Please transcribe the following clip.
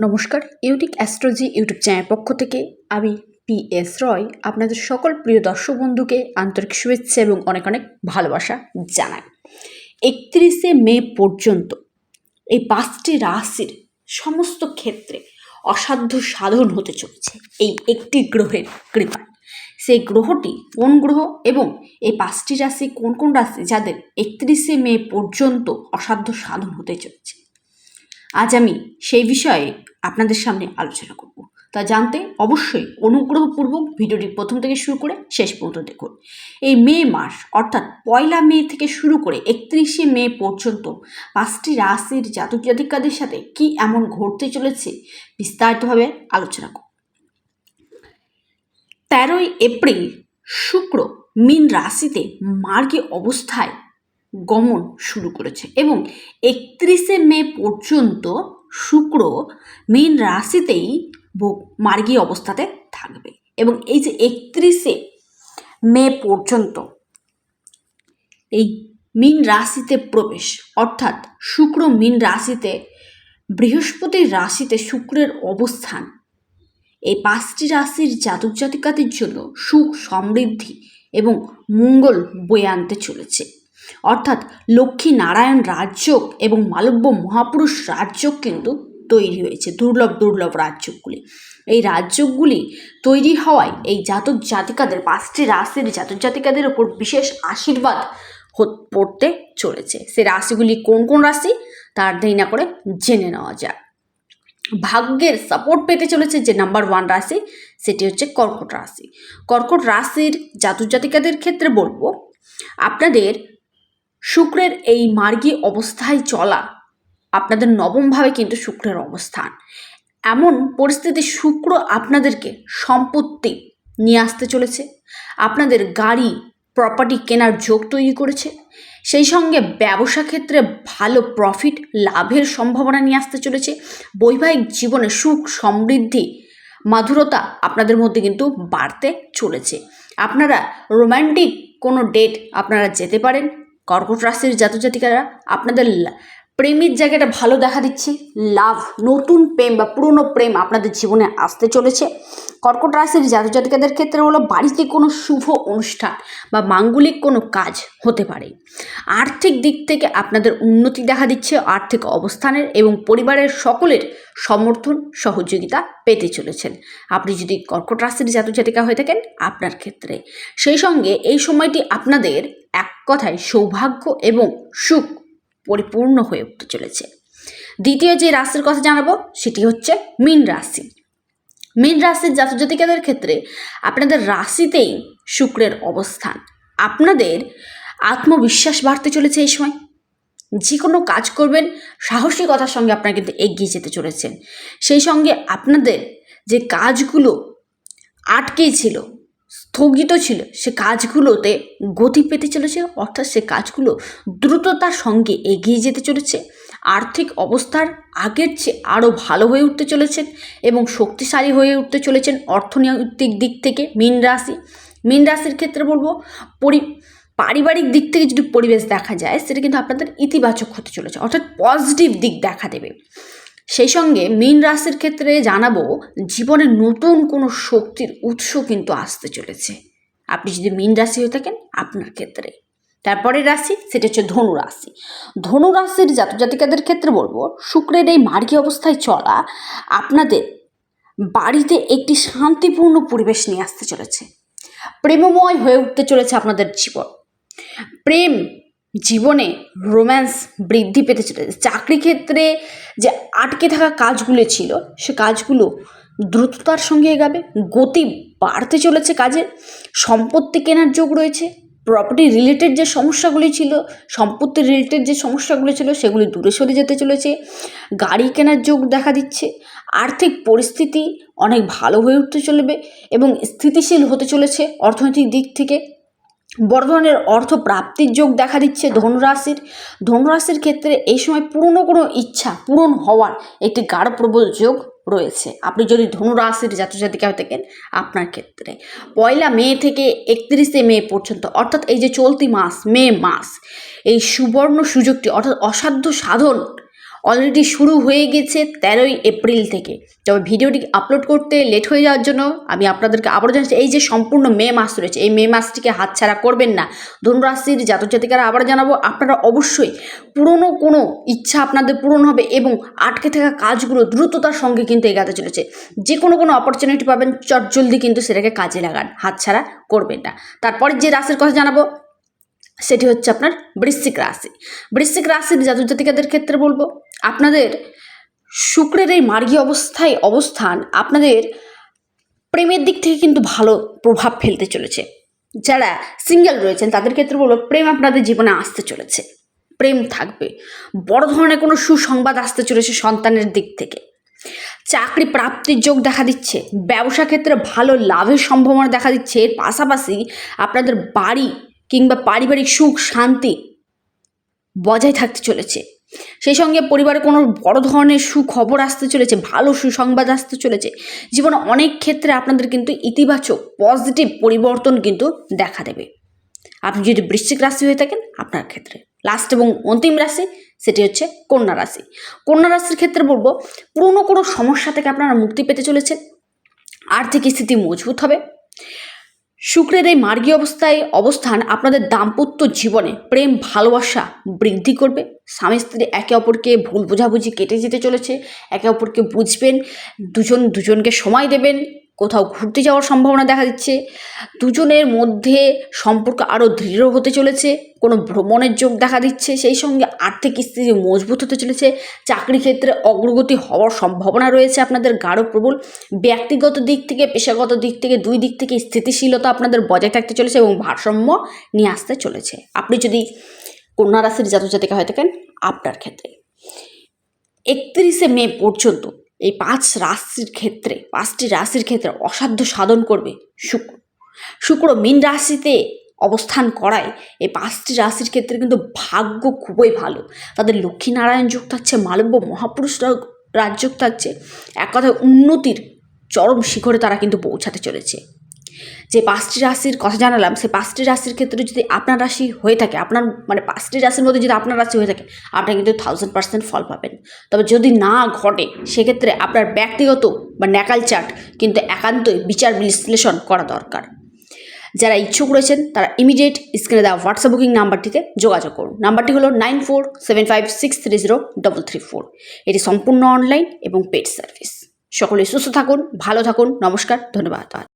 নমস্কার ইউটিক astrology YouTube channel পক্ষ থেকে আমি পি এস রয় আপনাদের সকল প্রিয় দর্শক বন্ধুকে আন্তরিক শুভেচ্ছা এবং অনেক অনেক ভালোবাসা জানাই। একত্রিশে মে পর্যন্ত এই পাঁচটি রাশির সমস্ত ক্ষেত্রে অসাধ্য সাধন হতে চলেছে এই একটি গ্রহের কৃপায়। সেই গ্রহটি কোন গ্রহ এবং এই পাঁচটি রাশি কোন কোন রাশি যাদের একত্রিশে মে পর্যন্ত অসাধ্য সাধন হতে চলেছে? আজ আমি সেই বিষয়ে আপনাদের সামনে আলোচনা করব। তা জানতে অবশ্যই অনুগ্রহপূর্বক ভিডিওটি প্রথম থেকে শুরু করে শেষ পর্যন্ত দেখুন। এই মে মাস, অর্থাৎ পয়লা মে থেকে শুরু করে একত্রিশে মে পর্যন্ত পাঁচটি রাশির জাতক জাতিকাদের সাথে কি এমন ঘটতে চলেছে বিস্তারিতভাবে আলোচনা করব। তেরোই এপ্রিল শুক্র মীন রাশিতে মার্গী অবস্থায় গমন শুরু করেছে এবং একত্রিশে মে পর্যন্ত শুক্র মীন রাশিতেই মার্গী অবস্থাতে থাকবে এবং এই যে একত্রিশে মে পর্যন্ত এই মীন রাশিতে প্রবেশ, অর্থাৎ শুক্র মীন রাশিতে বৃহস্পতির রাশিতে শুক্রের অবস্থান, এই পাঁচটি রাশির জাতক জাতিকাদের জন্য সুখ সমৃদ্ধি এবং মঙ্গল বয়ে আনতে চলেছে। অর্থাৎ লক্ষ্মী নারায়ণ রাজযোগ এবং মালব্য মহাপুরুষ রাজযোগ কিন্তু তৈরি হয়েছে, দুর্লভ দুর্লভ রাজযোগগুলি। এই রাজযোগগুলি তৈরি হওয়ায় এই জাতক জাতিকাদের, পাঁচটি রাশির জাতক জাতিকাদের ওপর বিশেষ আশীর্বাদ পড়তে চলেছে। সে রাশিগুলি কোন কোন রাশি? তার দেরি না করে জেনে নেওয়া যাক। ভাগ্যের সাপোর্ট পেতে চলেছে যে নাম্বার ওয়ান রাশি, সেটি হচ্ছে কর্কট রাশি। কর্কট রাশির জাতক জাতিকাদের ক্ষেত্রে বলব, আপনাদের শুক্রের এই মার্গী অবস্থায় চলা আপনাদের নবমভাবে কিন্তু শুক্রের অবস্থান। এমন পরিস্থিতি শুক্র আপনাদেরকে সম্পত্তি নিয়ে আসতে চলেছে। আপনাদের গাড়ি প্রপার্টি কেনার যোগ তৈরি করেছে। সেই সঙ্গে ব্যবসা ক্ষেত্রে ভালো প্রফিট লাভের সম্ভাবনা নিয়ে আসতে চলেছে। বৈবাহিক জীবনে সুখ, সমৃদ্ধি, মাধুরতা আপনাদের মধ্যে কিন্তু বাড়তে চলেছে। আপনারা রোম্যান্টিক কোনো ডেট আপনারা যেতে পারেন কর্কট রাশির জাতজাতিকারা আপনাদের লা- প্রেমের জায়গাটা ভালো দেখা দিচ্ছে। লাভ, নতুন প্রেম বা পুরনো প্রেম আপনাদের জীবনে আসতে চলেছে। কর্কট রাশির জাতজাতিকাদের ক্ষেত্রে হলো বাড়িতে কোনো শুভ অনুষ্ঠান বা মাঙ্গলিক কোনো কাজ হতে পারে। আর্থিক দিক থেকে আপনাদের উন্নতি দেখা দিচ্ছে, আর্থিক অবস্থানের এবং পরিবারের সকলের সমর্থন, সহযোগিতা পেতে চলেছেন। আপনি যদি কর্কট রাশির জাতজাতিকা হয়ে থাকেন আপনার ক্ষেত্রে। সেই সঙ্গে এই সময়টি আপনাদের এক কথায় সৌভাগ্য এবং সুখ পরিপূর্ণ হয়ে উঠতে চলেছে। দ্বিতীয় যে রাশির কথা জানাব, সেটি হচ্ছে মীন রাশি। মীন রাশির জাতজাতিকাদের ক্ষেত্রে আপনাদের রাশিতেই শুক্রের অবস্থান। আপনাদের আত্মবিশ্বাস বাড়তে চলেছে এই সময়। যে কোনো কাজ করবেন, সাহসিকতার সঙ্গে আপনারা কিন্তু এগিয়ে যেতে চলেছেন। সেই সঙ্গে আপনাদের যে কাজগুলো আটকেই ছিল স্থগিত ছিল। সে কাজগুলোতে গতি পেতে চলেছে, অর্থাৎ সে কাজগুলো দ্রুততার সঙ্গে এগিয়ে যেতে চলেছে। আর্থিক অবস্থার আগের চেয়ে আরও ভালো হয়ে উঠতে চলেছেন এবং শক্তিশালী হয়ে উঠতে চলেছেন অর্থনৈতিক দিক থেকে মীন রাশি। মীন রাশির ক্ষেত্রে বলব, পরি পারিবারিক দিক থেকে যদি পরিবেশ দেখা যায়, সেটা কিন্তু আপনাদের ইতিবাচক হতে চলেছে, অর্থাৎ পজিটিভ দিক দেখা দেবে। সেই সঙ্গে মীন রাশির ক্ষেত্রে জানাব, জীবনে নতুন কোনো শক্তির উৎস কিন্তু আসতে চলেছে। আপনি যদি মীন রাশি হয়ে থাকেন, আপনার ক্ষেত্রে। তারপরের রাশি, সেটা হচ্ছে ধনু রাশি। ধনু রাশির জাতজাতিকাদের ক্ষেত্রে বলব, শুক্রের এই মার্গী অবস্থায় চলা আপনাদের বাড়িতে একটি শান্তিপূর্ণ পরিবেশ নিয়ে আসতে চলেছে। প্রেমময় হয়ে উঠতে চলেছে আপনাদের জীবন। প্রেম জীবনে রোম্যান্স বৃদ্ধি পেতে চলেছে। চাকরি ক্ষেত্রে যে আটকে থাকা কাজগুলো ছিল, সে কাজগুলো দ্রুততার সঙ্গে এগাবে, গতি বাড়তে চলেছে কাজের সম্পত্তি কেনার যোগ রয়েছে প্রপার্টি রিলেটেড যে সমস্যাগুলি ছিল, সম্পত্তি রিলেটেড যে সমস্যাগুলো ছিল, সেগুলি দূরে সরে যেতে চলেছে, গাড়ি কেনার যোগ দেখা দিচ্ছে, আর্থিক পরিস্থিতি অনেক ভালো হয়ে উঠতে চলবে এবং স্থিতিশীল হতে চলেছে অর্থনৈতিক দিক থেকে। বড় ধরনের অর্থ প্রাপ্তির যোগ দেখা দিচ্ছে ধনুরাশির। ধনুরাশির ক্ষেত্রে এই সময় পুরনো কোনো ইচ্ছা পূরণ হওয়ার একটি গাঢ় প্রবল যোগ রয়েছে। আপনি যদি ধনুরাশির জাতজাতিকা হয়ে থাকেন আপনার ক্ষেত্রে। পয়লা মে থেকে একত্রিশে মে পর্যন্ত, অর্থাৎ এই যে চলতি মাস, মে মাস, এই সুবর্ণ সুযোগটি, অর্থাৎ অসাধ্য সাধন অলরেডি শুরু হয়ে গেছে তেরোই এপ্রিল থেকে। তবে ভিডিওটি আপলোড করতে লেট হয়ে যাওয়ার জন্য আমি আপনাদেরকে আবারও জানাচ্ছি, এই যে সম্পূর্ণ মে মাস রয়েছে, এই মে মাসটিকে হাতছাড়া করবেন না। ধনুরাশির জাতক জাতিকারা আবার জানাব, আপনারা অবশ্যই পুরনো কোনো ইচ্ছা আপনাদের পূরণ হবে এবং আটকে থাকা কাজগুলো দ্রুততার সঙ্গে কিন্তু এগাতে চলেছে। যে কোনো কোনো অপরচুনিটি পাবেন, চটজলদি কিন্তু সেটাকে কাজে লাগান, হাতছাড়া করবেন না। তারপরে যে রাশির কথা জানাব সেটি হচ্ছে আপনার বৃশ্চিক রাশি। বৃশ্চিক রাশির জাতক জাতিকাদের ক্ষেত্রে বলব, আপনাদের শুক্রের এই মার্গী অবস্থায় অবস্থান আপনাদের প্রেমের দিক থেকে কিন্তু ভালো প্রভাব ফেলতে চলেছে। যারা সিঙ্গেল রয়েছেন তাদের ক্ষেত্রে বলব, প্রেম আপনাদের জীবনে আসতে চলেছে। প্রেম থাকবে। বড় ধরনের কোনো সুসংবাদ আসতে চলেছে সন্তানের দিক থেকে। চাকরি প্রাপ্তির যোগ দেখা দিচ্ছে, ব্যবসা ক্ষেত্রে ভালো লাভের সম্ভাবনা দেখা দিচ্ছে। এর পাশাপাশি আপনাদের বাড়ি কিংবা পারিবারিক সুখ, শান্তি বজায় থাকতে চলেছে। সেই সঙ্গে পরিবারে কোনো বড় ধরনের সুখবর আসতে চলেছে, ভালো সুসংবাদ আসতে চলেছে। জীবনে অনেক ক্ষেত্রে আপনাদের কিন্তু ইতিবাচক পজিটিভ পরিবর্তন কিন্তু দেখা দেবে। আপনি যদি বৃশ্চিক রাশি হয়ে থাকেন, আপনার ক্ষেত্রে। লাস্ট এবং অন্তিম রাশি, সেটি হচ্ছে কন্যা রাশি। কন্যা রাশির ক্ষেত্রে বলব, পুরনো কোনো সমস্যা থেকে আপনারা মুক্তি পেতে চলেছেন। আর্থিক স্থিতি মজবুত হবে। শুক্রের এই মার্গী অবস্থায় অবস্থান আপনাদের দাম্পত্য জীবনে প্রেম, ভালোবাসা বৃদ্ধি করবে। স্বামী স্ত্রী একে অপরকে ভুল বোঝাবুঝি কেটে যেতে চলেছে, একে অপরকে বুঝবেন, দুজন দুজনকে সময় দেবেন কোথাও ঘুরতে যাওয়ার সম্ভাবনা দেখা দিচ্ছে। দুজনের মধ্যে সম্পর্ক আরও দৃঢ় হতে চলেছে, কোনো ভ্রমণের যোগ দেখা দিচ্ছে, সেই সঙ্গে আর্থিক স্থিতি মজবুত হতে চলেছে, চাকরি ক্ষেত্রে অগ্রগতি হওয়ার সম্ভাবনা রয়েছে আপনাদের গাঢ় প্রবল। ব্যক্তিগত দিক থেকে, পেশাগত দিক থেকে, দুই দিক থেকে স্থিতিশীলতা আপনাদের বজায় থাকতে চলেছে এবং ভারসাম্য নিয়ে আসতে চলেছে। আপনি যদি কন্যা রাশির জাতক জাতিকা হয়ে থাকেন, আপনার ক্ষেত্রে একত্রিশে মে পর্যন্ত এই পাঁচ রাশির ক্ষেত্রে, পাঁচটি রাশির ক্ষেত্রে অসাধ্য সাধন করবে শুক্র। শুক্র মীন রাশিতে অবস্থান করায় এই পাঁচটি রাশির ক্ষেত্রে কিন্তু ভাগ্য খুবই ভালো। তাদের লক্ষ্মীনারায়ণ যোগ থাকছে, মালব্য মহাপুরুষ রাজযোগ থাকছে। এক কথায় উন্নতির চরম শিখরে তারা কিন্তু পৌঁছাতে চলেছে। যে পাঁচটি রাশির কথা জানালাম, সেই পাঁচটি রাশির ক্ষেত্রে যদি আপনার রাশি হয়ে থাকে, আপনার মানে পাঁচটি রাশির মধ্যে যদি আপনার রাশি হয়ে থাকে, আপনি কিন্তু থাউজেন্ড পার্সেন্ট ফল পাবেন। তবে যদি না ঘটে, সেক্ষেত্রে আপনার ব্যক্তিগত বা ন্যাকাল চার্ট কিন্তু একান্তই বিচার বিশ্লেষণ করা দরকার। যারা ইচ্ছুক রয়েছেন, তারা ইমিডিয়েট স্ক্রিনে দেওয়া হোয়াটসঅ্যাপ বুকিং নাম্বারটিতে যোগাযোগ করুন। নাম্বারটি হলো nine four seven five six three zero double three four এটি সম্পূর্ণ অনলাইন এবং পেড সার্ভিস সকলে সুস্থ থাকুন, ভালো থাকুন, নমস্কার, ধন্যবাদ।